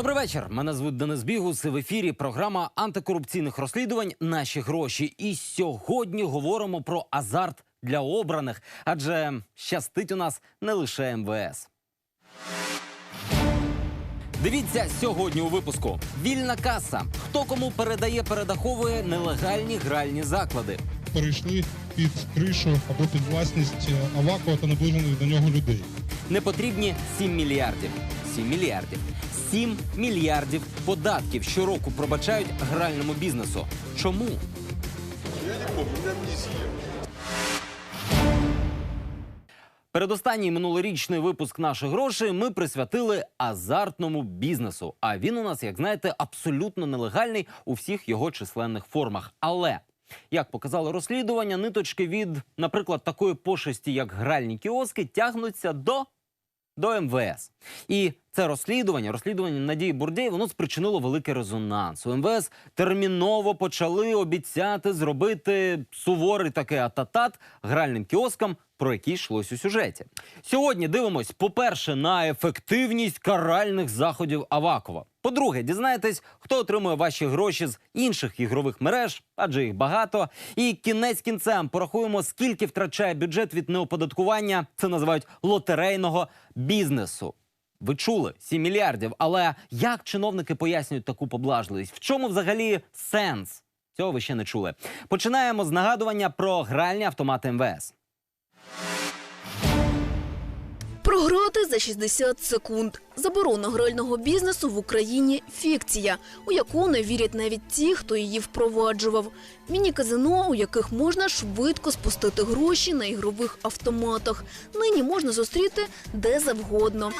Добрий вечір. Мене звуть Денис Бігус. В ефірі програма антикорупційних розслідувань Наші гроші. І сьогодні говоримо про азарт для обраних, адже щастить у нас не лише МВС. Дивіться сьогодні у випуску: вільна каса. Хто кому передає, передаховує нелегальні гральні заклади. перейшли під кришу або під власність е, Авакова та наближених до нього людей. Не потрібні 7 мільярдів. 7 мільярдів. 7 мільярдів податків щороку пробачають гральному бізнесу. Чому? Передостанній минулорічний випуск наших грошей ми присвятили азартному бізнесу. А він у нас, як знаєте, абсолютно нелегальний у всіх його численних формах. Але як показало розслідування, ниточки від, наприклад, такої пошесті, як гральні кіоски, тягнуться до до МВС. І це розслідування, розслідування Надії Бурдєй, воно спричинило великий резонанс. У МВС терміново почали обіцяти зробити суворий такий ататат гральним кіоскам, про які йшлось у сюжеті. Сьогодні дивимось, по-перше, на ефективність каральних заходів Авакова. По-друге, дізнаєтесь, хто отримує ваші гроші з інших ігрових мереж, адже їх багато. І кінець кінцем порахуємо, скільки втрачає бюджет від неоподаткування. Це називають лотерейного бізнесу. Ви чули 7 мільярдів. Але як чиновники пояснюють таку поблажливість? В чому взагалі сенс? Цього ви ще не чули. Починаємо з нагадування про гральні автомати МВС. Програти за 60 секунд. Заборона грального бізнесу в Україні фікція, у яку не вірять навіть ті, хто її впроваджував. Міні-казино, у яких можна швидко спустити гроші на ігрових автоматах. Нині можна зустріти де завгодно.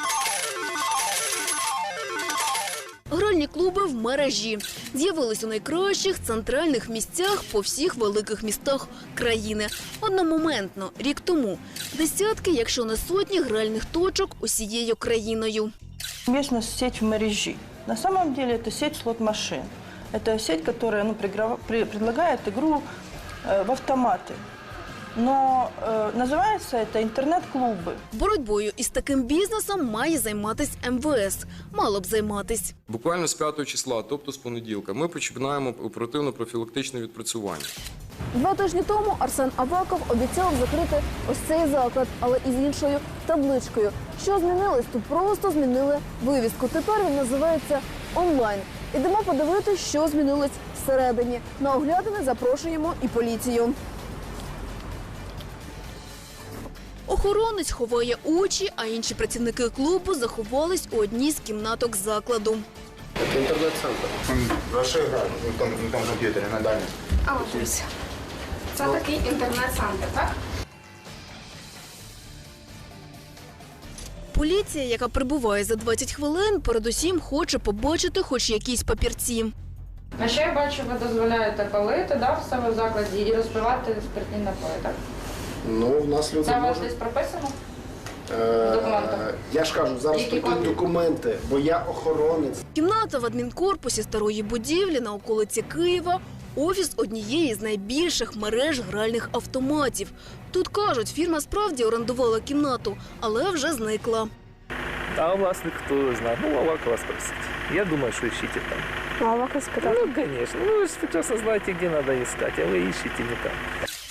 Гральні клуби в мережі з'явились у найкращих центральних місцях по всіх великих містах країни. Одномоментно, рік тому, десятки, якщо не сотні гральних точок усією країною. Есть у нас сеть в мережи. На самом деле это сеть слот-машин. Это сеть, которая ну, пригра- при- предлагает игру э, в автоматы. Но э, называется это интернет-клубы. Боротьбою із таким бізнесом має займатись МВС. Мало б займатись. Буквально з 5 числа, тобто з понеділка, ми починаємо оперативно-профілактичне відпрацювання. Два тижні тому Арсен Аваков обіцяв закрити ось цей заклад, але із іншою табличкою. Що змінилось? Тут просто змінили вивіску. Тепер він називається онлайн. Ідемо подивитися, що змінилось всередині. На оглядини запрошуємо і поліцію. Охоронець ховає очі, а інші працівники клубу заховались у одній з кімнаток закладу. Ваша гра на тому, на тому комп'ютері на дальній. А ось. Це такий інтернет-центр, так? Поліція, яка прибуває за 20 хвилин, передусім хоче побачити хоч якісь папірці. На що я бачу, ви дозволяєте палити да, в себе в закладі і розпивати спиртні напої, так? Ну, в нас люди Це у вас можуть. десь прописано? Е, документах? Я ж кажу, зараз Які прийдуть копії? документи, бо я охоронець. Кімната в адмінкорпусі старої будівлі на околиці Києва. Офіс однієї з найбільших мереж гральних автоматів. Тут кажуть, фірма справді орендувала кімнату, але вже зникла. А власник кто знает? Ну, Авакова спросить. Я думаю, что ищите там. Авака спитав. Ну, конечно. Ну, вы же прекрасно знаете, где надо искать, а вы ищете не там.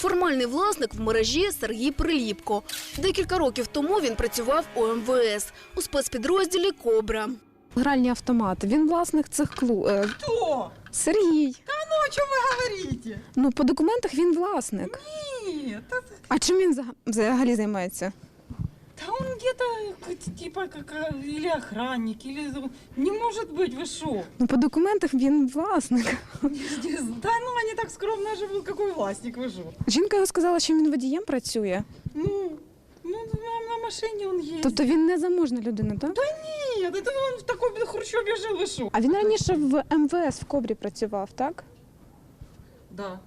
Формальний власник в мережі Сергій Приліпко. Декілька років тому він працював у МВС у спецпідрозділі Кобра. Гральні автомати. Він власник цих клуб. Хто? Сергій. Та Ну, о чому ви говорите? Ну, по документах він власник. Ні. Та... А чим він взаг- взагалі займається? да он где-то к- типа как а, или охранник, или не может быть, вы шо? Ну, по документах він власник. Да ну они так скромно живут, какой властник, вы шо? Жінка його сказала, що він водієм працює. Ну, ну на, на машине он ездит. Тобто він не заможна людина, так? Нет, это он в такой хрущобе жил, вы шо? А він раніше в МВС в Кобрі працював, так? Да.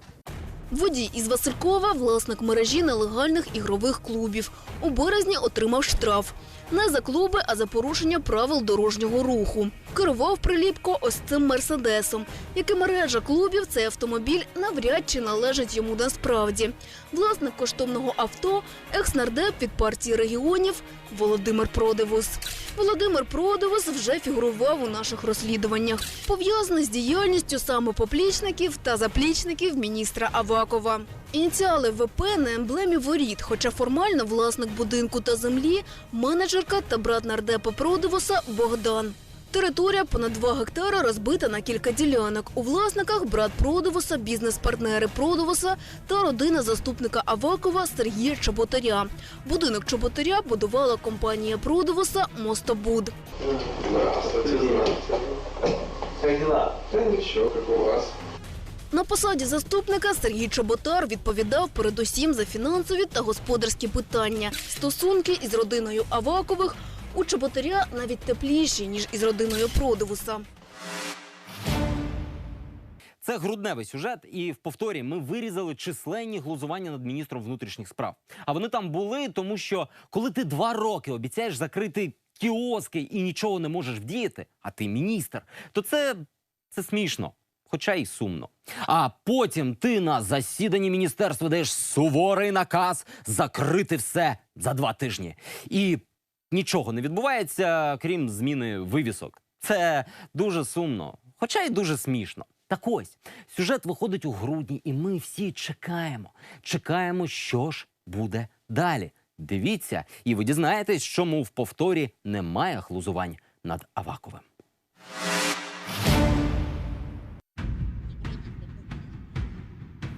Водій із Василькова, власник мережі нелегальних ігрових клубів. У березні отримав штраф. Не за клуби, а за порушення правил дорожнього руху. Керував приліпко ось цим мерседесом. Як і мережа клубів, цей автомобіль навряд чи належить йому насправді. Власник коштовного авто екс-нардеп від партії регіонів Володимир Продивус. Володимир Продовос вже фігурував у наших розслідуваннях, пов'язаний з діяльністю саме поплічників та заплічників міністра Авакова. Ініціали ВП на емблемі воріт, хоча формально власник будинку та землі, менеджерка та брат нардепа Продовоса Богдан. Територія понад 2 гектара розбита на кілька ділянок. У власниках брат Продовоса, бізнес-партнери Продовоса та родина заступника Авакова Сергія Чоботаря. Будинок Чоботаря будувала компанія Продовоса Мостобуд. Нічого, як у вас. На посаді заступника Сергій Чоботар відповідав передусім за фінансові та господарські питання. Стосунки із родиною Авакових у Чоботаря навіть тепліші, ніж із родиною Продовуса. Це грудневий сюжет, і в повторі ми вирізали численні глузування над міністром внутрішніх справ. А вони там були, тому що коли ти два роки обіцяєш закрити кіоски і нічого не можеш вдіяти, а ти міністр, то це, це смішно. Хоча й сумно. А потім ти на засіданні міністерства даєш суворий наказ закрити все за два тижні. І нічого не відбувається, крім зміни вивісок. Це дуже сумно, хоча й дуже смішно. Так ось сюжет виходить у грудні, і ми всі чекаємо. Чекаємо, що ж буде далі. Дивіться, і ви дізнаєтесь, чому в повторі немає глузувань над Аваковим.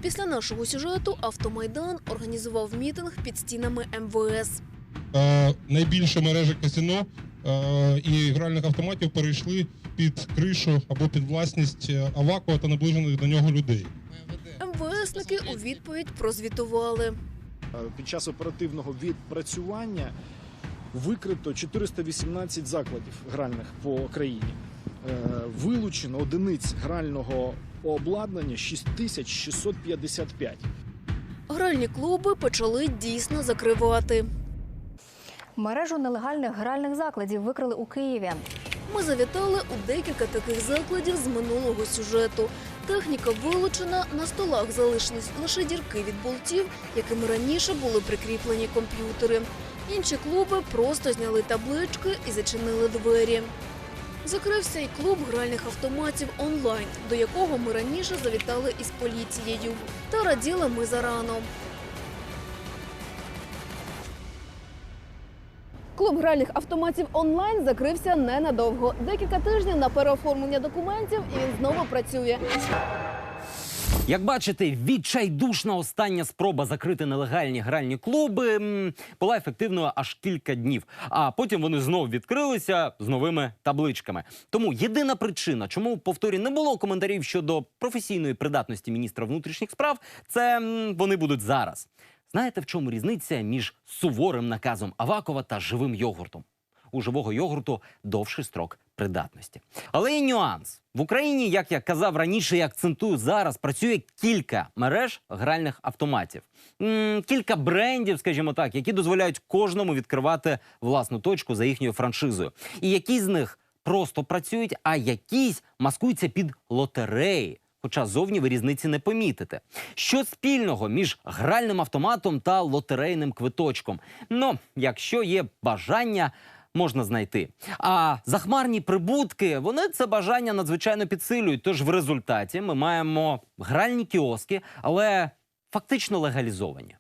Після нашого сюжету Автомайдан організував мітинг під стінами МВС. Е, найбільше мережі казино е, і гральних автоматів перейшли під кришу або під власність е, Авакова та наближених до нього людей. МВСники у відповідь прозвітували. Під час оперативного відпрацювання викрито 418 закладів гральних по країні. Е, Вилучено одиниць грального обладнання 6655. Гральні клуби почали дійсно закривати. Мережу нелегальних гральних закладів викрили у Києві. Ми завітали у декілька таких закладів з минулого сюжету. Техніка вилучена, на столах залишились лише дірки від болтів, якими раніше були прикріплені комп'ютери. Інші клуби просто зняли таблички і зачинили двері. Закрився і клуб гральних автоматів онлайн, до якого ми раніше завітали із поліцією. Та раділи ми зарано. Клуб гральних автоматів онлайн закрився ненадовго. Декілька тижнів на переоформлення документів, і він знову працює. Як бачите, відчайдушна остання спроба закрити нелегальні гральні клуби була ефективною аж кілька днів. А потім вони знов відкрилися з новими табличками. Тому єдина причина, чому в повторі не було коментарів щодо професійної придатності міністра внутрішніх справ, це вони будуть зараз. Знаєте, в чому різниця між суворим наказом Авакова та живим йогуртом? У живого йогурту довший строк придатності. Але є нюанс в Україні, як я казав раніше, і акцентую зараз, працює кілька мереж гральних автоматів, кілька брендів, скажімо так, які дозволяють кожному відкривати власну точку за їхньою франшизою. І які з них просто працюють, а якісь маскуються під лотереї. Хоча зовні ви різниці не помітите. Що спільного між гральним автоматом та лотерейним квиточком? Ну, якщо є бажання, можна знайти. А захмарні прибутки вони це бажання надзвичайно підсилюють. Тож в результаті ми маємо гральні кіоски, але фактично легалізовані.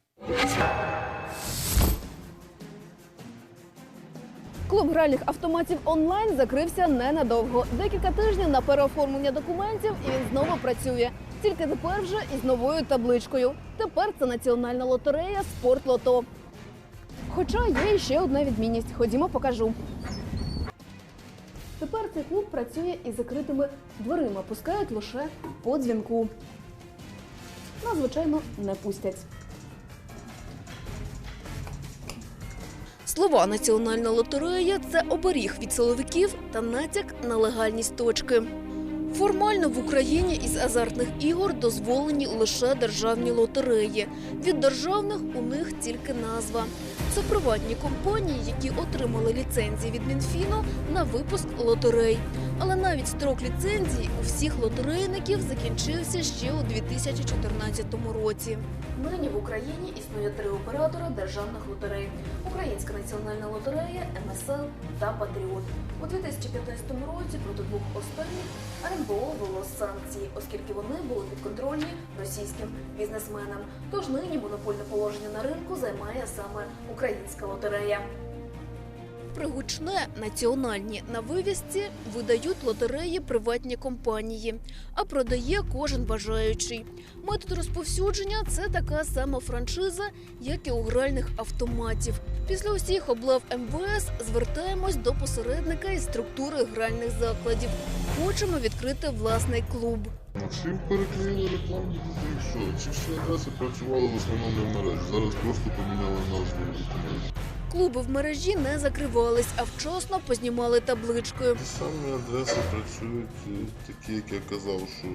Клуб гральних автоматів онлайн закрився ненадовго. Декілька тижнів на переоформлення документів, і він знову працює. Тільки тепер вже із новою табличкою. Тепер це національна лотерея Спортлото. Хоча є ще одна відмінність. Ходімо, покажу. Тепер цей клуб працює із закритими дверима. Пускають лише по дзвінку. Нас, звичайно, не пустять. Слова Національна лотерея це оберіг від силовиків та натяк на легальність точки. Формально в Україні із азартних ігор дозволені лише державні лотереї. Від державних у них тільки назва. Це приватні компанії, які отримали ліцензії від Мінфіну на випуск лотерей. Але навіть строк ліцензії у всіх лотерейників закінчився ще у 2014 році. Нині в Україні існує три оператори державних лотерей: Українська національна лотерея, МСЛ та Патріот. У 2015 році проти двох останніх РНБО ввело санкції, оскільки вони були підконтрольні російським бізнесменам. Тож нині монопольне положення на ринку займає саме українська лотерея. Пригучне національні на вивісці видають лотереї приватні компанії, а продає кожен бажаючий. Метод розповсюдження це така сама франшиза, як і у гральних автоматів. Після усіх облав МВС звертаємось до посередника із структури гральних закладів. Хочемо відкрити власний клуб. Максим переклеїли рекламу, і що? Ці всі адреси працювали в основному мережі. Зараз просто поміняли назву. Клуби в мережі не закривались, а вчасно познімали табличкою. Ті самі адреси працюють, е, такі, як я казав, що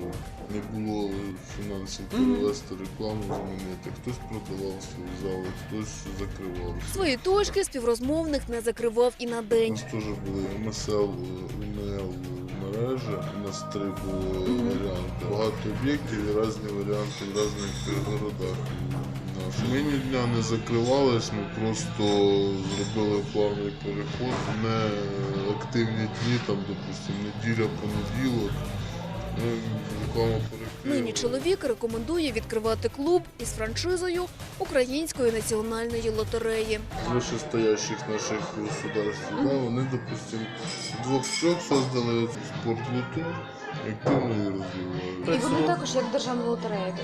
не було фінансів перевести рекламу, замінити. Хтось продавав свої зали, хтось закривав. Свої точки співрозмовник не закривав і на день. У нас теж були МСЛ, УМЛ мережі, у нас три було варіанти. Багато об'єктів і різні варіанти в різних городах. Ми ні дня не закривались, ми просто зробили плавний переход, не активні дні, там, допустимо, неділя, понеділок. Нині чоловік рекомендує відкривати клуб із франшизою Української національної лотереї. вышестоящих наших государств, да, вони, допустим, двох-трьох создали спортлоту, активно її розвивають. І вони також як державна лотерея.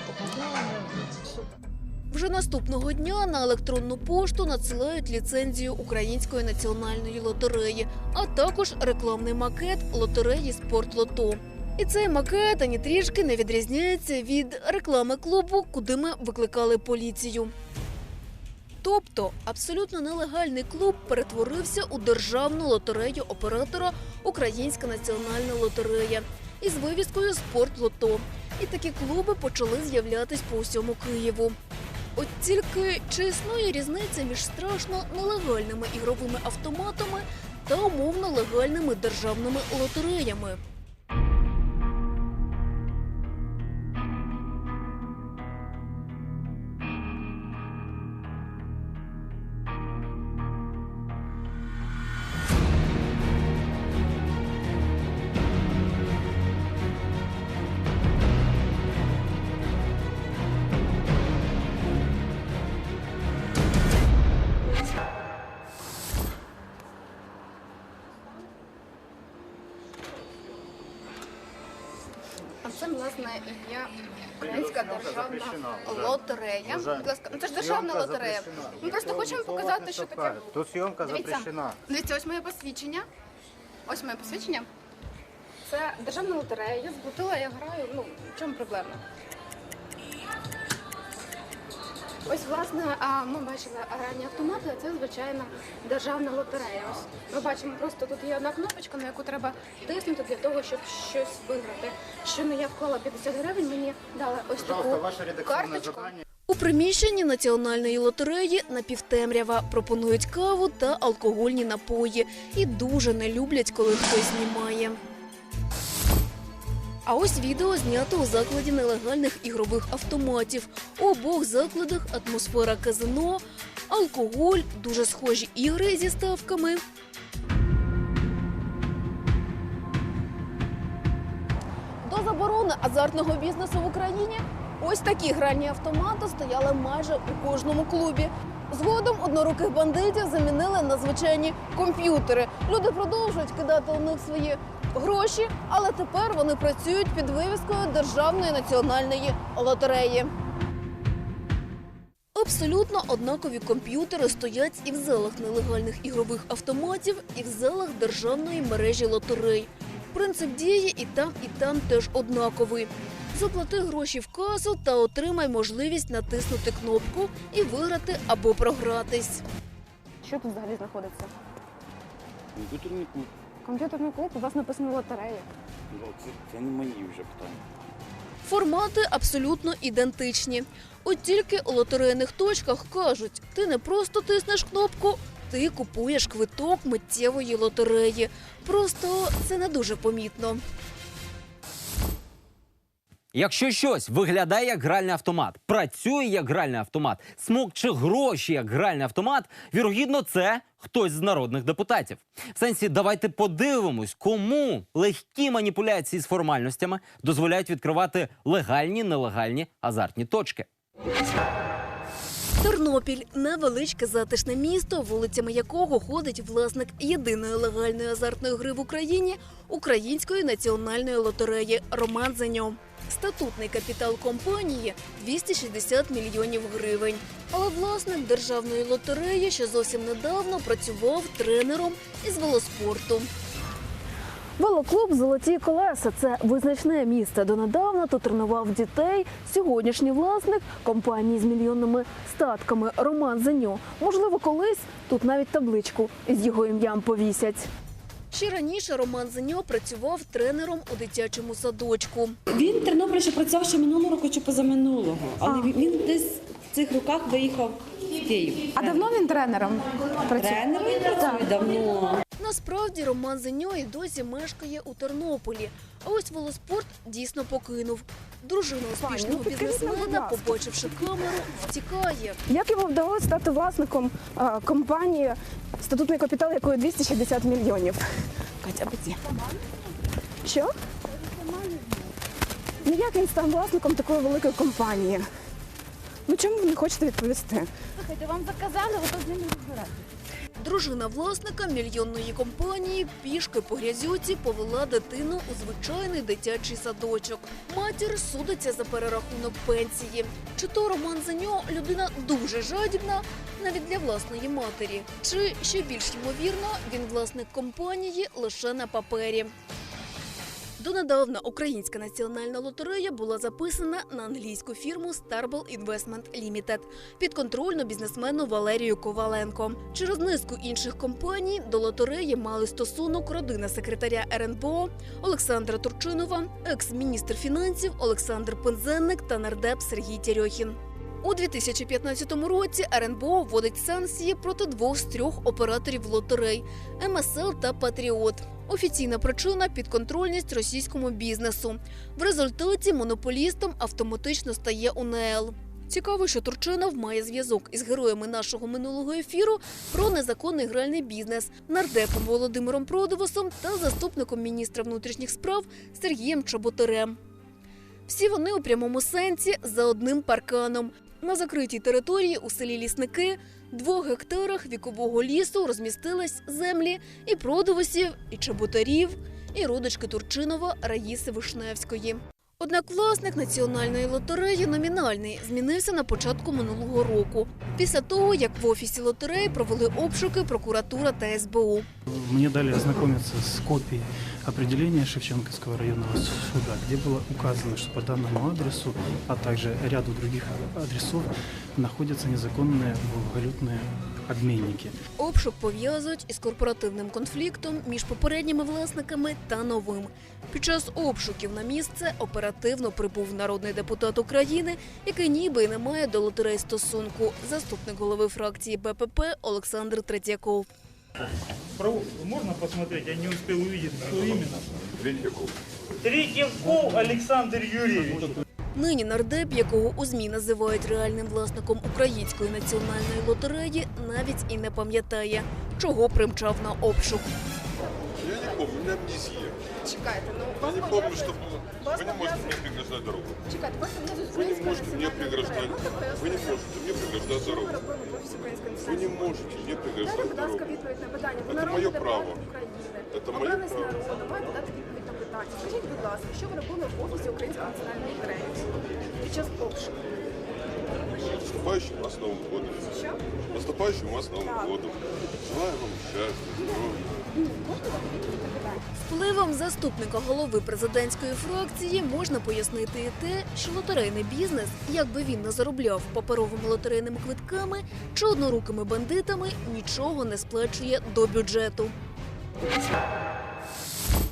Вже наступного дня на електронну пошту надсилають ліцензію Української національної лотереї, а також рекламний макет лотереї Спортлото. І цей макет ані трішки не відрізняється від реклами клубу, куди ми викликали поліцію. Тобто абсолютно нелегальний клуб перетворився у державну лотерею оператора Українська національна лотерея із вивіскою Спортлото. І такі клуби почали з'являтись по всьому Києву. От тільки чи існує різниця між страшно нелегальними ігровими автоматами та умовно легальними державними лотереями? Це, і є Українська державна лотерея. Будь ласка, ну це ж державна лотерея. Ми просто хочемо показати, що таке. Тут зйомка запрещена. Дивіться, ось моє посвідчення. Ось моє посвідчення. Це державна лотерея. Я збутила, я граю. Ну, в чому проблема? Ось, власне, а, ми бачили гральні автомати, це звичайна державна лотерея. Ось ми бачимо, просто тут є одна кнопочка, на яку треба тиснути для того, щоб щось виграти. Щойно я вклала 50 гривень, мені дали ось таку карточку. У приміщенні національної лотереї напівтемрява пропонують каву та алкогольні напої і дуже не люблять, коли хтось знімає. А ось відео знято у закладі нелегальних ігрових автоматів. У обох закладах атмосфера казино, алкоголь, дуже схожі ігри зі ставками. До заборони азартного бізнесу в Україні ось такі гральні автомати стояли майже у кожному клубі. Згодом одноруких бандитів замінили на звичайні комп'ютери. Люди продовжують кидати у них свої гроші, але тепер вони працюють під вивіскою Державної національної лотереї. Абсолютно однакові комп'ютери стоять і в залах нелегальних ігрових автоматів, і в залах державної мережі лотерей. Принцип дії і там, і там теж однаковий. Заплати гроші в касу та отримай можливість натиснути кнопку і виграти або програтись. Що тут взагалі знаходиться? Комп'ютерний клуб. Комп'ютерний клуб, у вас написано лотерея. Ну, Це, це не мої вже питання. Формати абсолютно ідентичні. От тільки у лотерейних точках кажуть, ти не просто тиснеш кнопку, ти купуєш квиток миттєвої лотереї. Просто це не дуже помітно. Якщо щось виглядає як гральний автомат, працює як гральний автомат, смокче гроші як гральний автомат, вірогідно, це хтось з народних депутатів. В сенсі, давайте подивимось, кому легкі маніпуляції з формальностями дозволяють відкривати легальні, нелегальні азартні точки. Тернопіль невеличке затишне місто, вулицями якого ходить власник єдиної легальної азартної гри в Україні Української національної лотереї Роман Зеньо. Статутний капітал компанії 260 мільйонів гривень. Але власник державної лотереї ще зовсім недавно працював тренером із велоспорту. Велоклуб Золоті колеса це визначне місце. Донедавна тут тренував дітей. Сьогоднішній власник компанії з мільйонними статками Роман Зеньо. Можливо, колись тут навіть табличку з його ім'ям повісять. Ще раніше Роман Зеньо працював тренером у дитячому садочку. Він в Тернополі ще працював ще минулого року чи позаминулого, але він- він десь в цих роках виїхав в Київ. А давно він тренером працює? Тренером він працює давно. Насправді Роман Зеньо і досі мешкає у Тернополі. А ось велоспорт дійсно покинув. Дружина успішного ну, бізнесмена, побачивши камеру, втікає. Як йому вдалося стати власником а, компанії, статутний капітал якої 260 мільйонів? Катя, биді. Що? Ну як він став власником такої великої компанії? Ну чому ви не хочете відповісти? Слухайте, вам заказали, ви ними розбирати. Дружина власника мільйонної компанії пішки по грязюці повела дитину у звичайний дитячий садочок. Матір судиться за перерахунок пенсії. Чи то Роман Зеньо людина дуже жадібна навіть для власної матері? Чи ще більш ймовірно, він власник компанії лише на папері? Донедавна Українська національна лотерея була записана на англійську фірму Starball Investment Limited підконтрольну бізнесмену Валерію Коваленко. Через низку інших компаній до лотереї мали стосунок родина секретаря РНБО Олександра Турчинова, екс-міністр фінансів Олександр Пензенник та нардеп Сергій Тєрьохін. У 2015 році РНБО вводить санкції проти двох з трьох операторів лотерей МСЛ та Патріот. Офіційна причина підконтрольність російському бізнесу. В результаті монополістом автоматично стає УНЛ. Цікаво, що Турчинов має зв'язок із героями нашого минулого ефіру про незаконний гральний бізнес, нардепом Володимиром Продовосом та заступником міністра внутрішніх справ Сергієм Чоботарем. Всі вони у прямому сенсі за одним парканом. На закритій території у селі Лісники двох гектарах вікового лісу розмістились землі і продовосів, і чеботарів, і родички Турчинова Раїси Вишневської. Однак власник національної лотереї номінальний змінився на початку минулого року, після того як в офісі лотереї провели обшуки прокуратура та СБУ. Мне дали ознакомиться с копией определения Шевченковского районного суда, где было указано, что по данному адресу, а также ряду других адресов находятся незаконные валютные обменники. Обшук пов'язують із корпоративним конфліктом між попередніми власниками та новим. Під час обшуків на місце оперативно прибув народний депутат України, який ніби й не має до лотерей стосунку. Заступник голови фракції БПП Олександр Третьяков. Можно посмотреть? Я не успел увидеть, кто именно. Третьяков. Третьяков Александр Юрьевич. Нині нардеп, якого у ЗМІ називають реальним власником української національної лотереї, навіть і не пам'ятає, чого примчав на обшук. Я не у амнезия. Чекайте, ну Я не помню, что было. Вы не можете мне преграждать дорогу. Чекайте, просто мене Вы не можете мне преграждать. Вы не можете мне преграждать дорогу. Вы не можете мне Дайте, преграждать будь ласка, дорогу. відповідь на питання. Ви Це народний моє депутат право. України. Це моє Обранець право. народу, маєте дати відповідь на питання. Скажіть, будь ласка, що ви робили в офісі Української національної лотереї під час обшуку? Наступающим вас Новым годом. Що? Наступающим вас Новым годом. Желаю вам счастья, здоровья. Впливом заступника голови президентської фракції можна пояснити і те, що лотерейний бізнес, як би він не заробляв паперовими лотерейними квитками чи однорукими бандитами, нічого не сплачує до бюджету.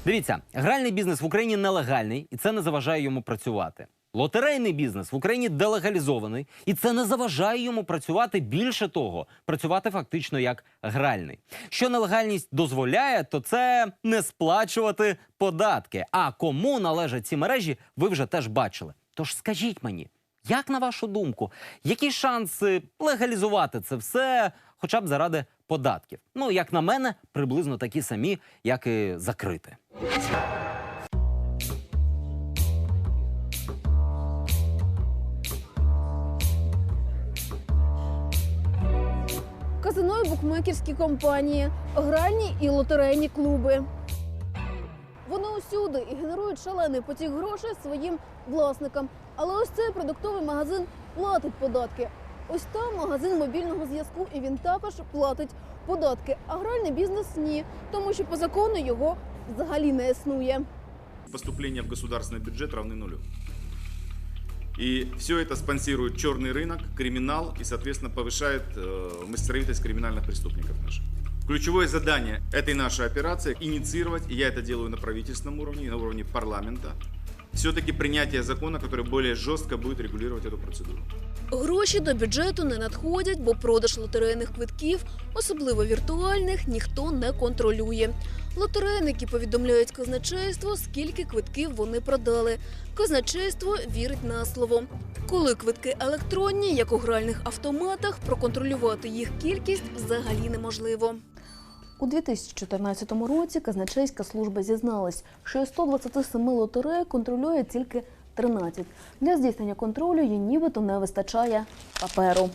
Дивіться, гральний бізнес в Україні нелегальний, і це не заважає йому працювати. Лотерейний бізнес в Україні делегалізований, і це не заважає йому працювати більше того, працювати фактично як гральний. Що нелегальність дозволяє, то це не сплачувати податки. А кому належать ці мережі, ви вже теж бачили. Тож скажіть мені, як на вашу думку, які шанси легалізувати це все, хоча б заради податків? Ну, як на мене, приблизно такі самі, як і закрити. Казино і букмекерські компанії, гральні і лотерейні клуби. Вони усюди і генерують шалений потік грошей своїм власникам. Але ось цей продуктовий магазин платить податки. Ось там магазин мобільного зв'язку, і він також платить податки. А гральний бізнес ні, тому що по закону його взагалі не існує. Поступления в государственный бюджет равны нулю. И все это спонсирует черный рынок, криминал и, соответственно, повышает э, мастеровитость криминальных преступников наших. Ключевое задание этой нашей операции – инициировать, и я это делаю на правительственном уровне и на уровне парламента, все-таки принятие закона, который более жестко будет регулировать эту процедуру. Гроші до бюджету не надходять, бо продаж лотерейних квитків, особливо віртуальних, ніхто не контролює. Лотерейники повідомляють казначейство, скільки квитків вони продали. Казначейство вірить на слово. Коли квитки електронні, як у гральних автоматах, проконтролювати їх кількість взагалі неможливо. У 2014 році казначейська служба зізналась, що із 127 лотерей контролює тільки 13. Для здійснення контролю їй нібито не вистачає паперу.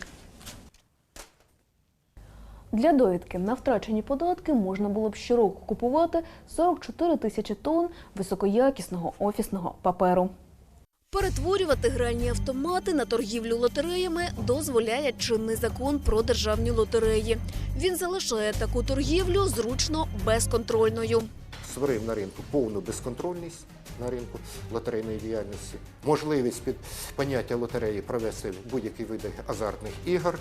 Для довідки на втрачені податки можна було б щороку купувати 44 тисячі тонн високоякісного офісного паперу. Перетворювати гральні автомати на торгівлю лотереями дозволяє чинний закон про державні лотереї. Він залишає таку торгівлю зручно безконтрольною. створив на ринку повну безконтрольність на ринку лотерейної діяльності, можливість під поняття лотереї провести будь-які види азартних ігор,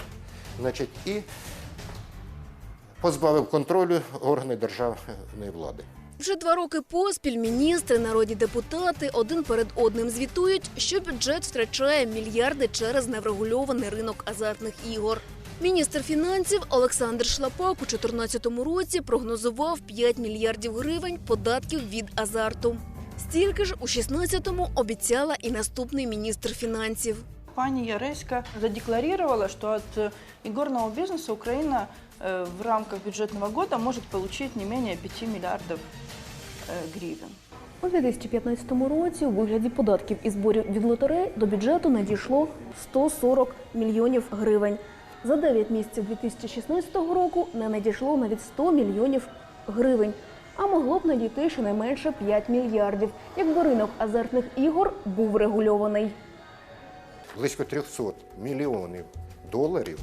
значить, і позбавив контролю органи державної влади. Вже два роки поспіль міністри, народні депутати один перед одним звітують, що бюджет втрачає мільярди через неврегульований ринок азартних ігор. Міністр фінансів Олександр Шлапак у 2014 році прогнозував 5 мільярдів гривень податків від азарту. Стільки ж у 2016-му обіцяла і наступний міністр фінансів. Пани Яреська задекларировала, что от э, игорного бизнеса Украина э, в рамках бюджетного года может получить не менее 5 миллиардов э, гривен. У 2015 році у вигляді податків і зборів від лотерей до бюджету надійшло 140 мільйонів гривень. За 9 місяців 2016 року не надійшло навіть 100 мільйонів гривень. А могло б надійти щонайменше 5 мільярдів, якби ринок азартних ігор був регульований. Близько 300 мільйонів доларів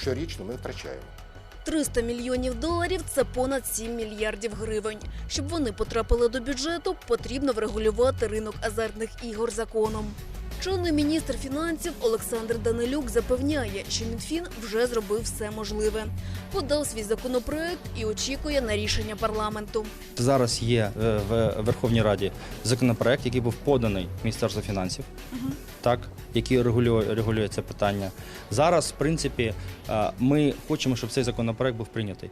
щорічно ми втрачаємо. 300 мільйонів доларів це понад 7 мільярдів гривень. Щоб вони потрапили до бюджету, потрібно врегулювати ринок азартних ігор законом. Чинний міністр фінансів Олександр Данилюк запевняє, що Мінфін вже зробив все можливе. Подав свій законопроект і очікує на рішення парламенту. Зараз є е, в Верховній Раді законопроект, який був поданий Міністерству фінансів, так, який регулює, регулює це питання. Зараз, в принципі, е, ми хочемо, щоб цей законопроект був прийнятий.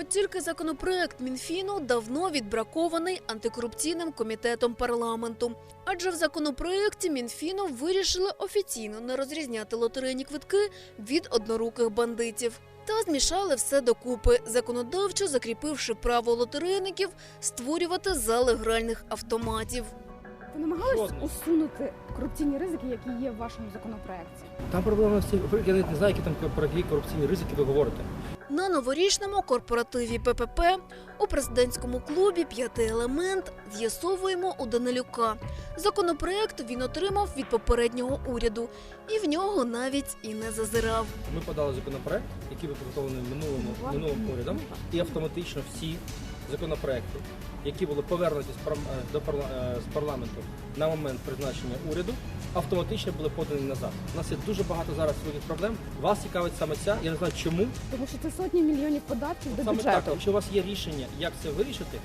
От тільки законопроект Мінфіну давно відбракований антикорупційним комітетом парламенту. Адже в законопроекті Мінфіну вирішили офіційно не розрізняти лотерейні квитки від одноруких бандитів. Та змішали все докупи, законодавчо закріпивши право лотерейників створювати зали гральних автоматів. Ви намагались усунути корупційні ризики, які є в вашому законопроекті? Там проблема в цій, я не знаю, які там про які корупційні ризики ви говорите. На новорічному корпоративі ППП у президентському клубі П'ятий елемент з'ясовуємо у Данилюка. Законопроект він отримав від попереднього уряду, і в нього навіть і не зазирав. Ми подали законопроект, який був підготовлений минулому минулим урядом, і автоматично всі законопроекти, які були повернуті з е, е, з парламенту на момент призначення уряду, автоматично були подані назад. У нас є дуже багато зараз своїх проблем. Вас цікавить саме ця. Я не знаю чому. Тому що це сотні мільйонів податків до Саме бюджету. так, якщо у вас є рішення, як це вирішити,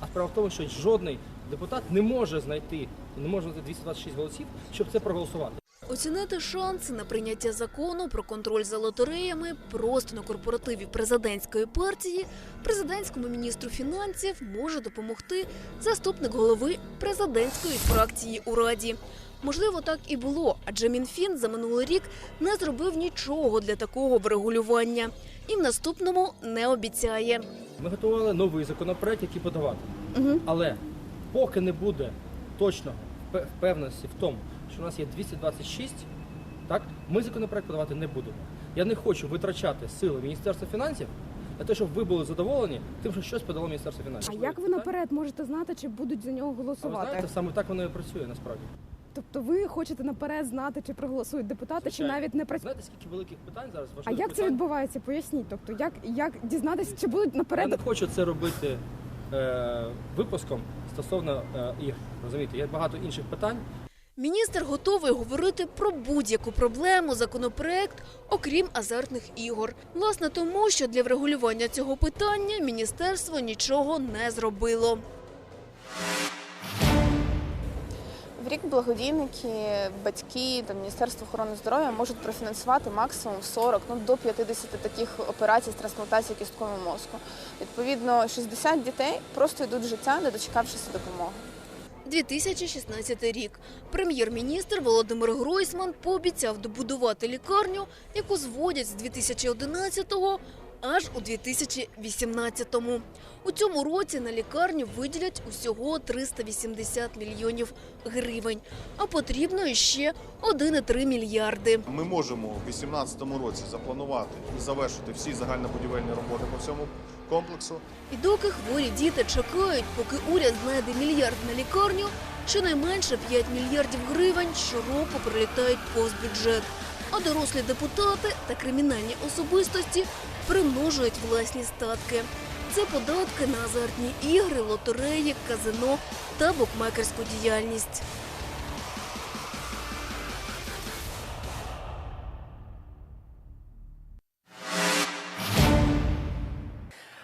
а справа в тому, що жодний депутат не може знайти, не може знайти 226 голосів, щоб це проголосувати. Оцінити шанси на прийняття закону про контроль за лотереями просто на корпоративі президентської партії президентському міністру фінансів може допомогти заступник голови президентської фракції у раді. Можливо, так і було, адже Мінфін за минулий рік не зробив нічого для такого врегулювання і в наступному не обіцяє. Ми готували новий законопроект, який подавати. Але поки не буде точного впе- впевненості в тому, що у нас є 226, так, ми законопроект подавати не будемо. Я не хочу витрачати сили Міністерства фінансів для того, щоб ви були задоволені тим, що щось подало Міністерство фінансів. А як ви наперед можете знати, чи будуть за нього А ви голосувати? знаєте, саме так воно і працює насправді. Тобто ви хочете наперед знати, чи проголосують депутати, чи навіть не працюють? Знаєте, скільки великих питань зараз А важливих як це відбувається? Поясніть. Тобто, як, як дізнатися, чи будуть Я наперед не хочу це робити е, випуском стосовно е, ігр. Розумієте, є багато інших питань. Міністр готовий говорити про будь-яку проблему законопроект, окрім азартних ігор. Власне, тому що для врегулювання цього питання міністерство нічого не зробило. В рік благодійники, батьки та Міністерство охорони здоров'я можуть профінансувати максимум 40, ну до 50 таких операцій з трансплантації кісткового мозку. Відповідно, 60 дітей просто йдуть життя, не дочекавшися допомоги. 2016 рік. Прем'єр-міністр Володимир Гройсман пообіцяв добудувати лікарню, яку зводять з 2011-го аж у 2018-му. У цьому році на лікарню виділять усього 380 мільйонів гривень, а потрібно іще 1,3 мільярди. Ми можемо в 2018 році запланувати і завершити всі загальнобудівельні роботи по цьому комплексу. І доки хворі діти чекають, поки уряд знайде мільярд на лікарню, щонайменше 5 мільярдів гривень щороку прилітають повз бюджет. А дорослі депутати та кримінальні особистості примножують власні статки. Це податки на азартні ігри, лотереї, казино та букмекерську діяльність.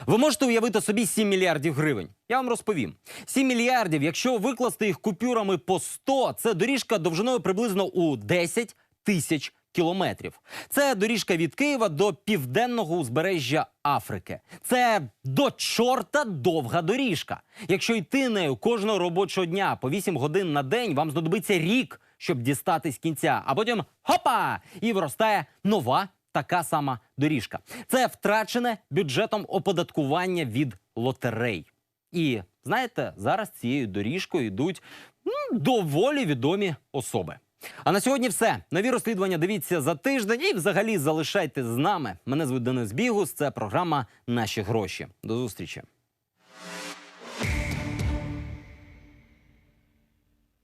Ви можете уявити собі 7 мільярдів гривень. Я вам розповім. 7 мільярдів, якщо викласти їх купюрами по 100, це доріжка довжиною приблизно у 10 тисяч кілометрів. Це доріжка від Києва до південного узбережжя Африки. Це до чорта довга доріжка. Якщо йти нею кожного робочого дня по 8 годин на день, вам знадобиться рік, щоб дістатись кінця, а потім хопа! І виростає нова така сама доріжка. Це втрачене бюджетом оподаткування від лотерей. І знаєте, зараз цією доріжкою йдуть ну, доволі відомі особи. А на сьогодні все. Нові розслідування дивіться за тиждень і взагалі залишайтесь з нами. Мене звуть Денис Бігус. Це програма Наші гроші. До зустрічі.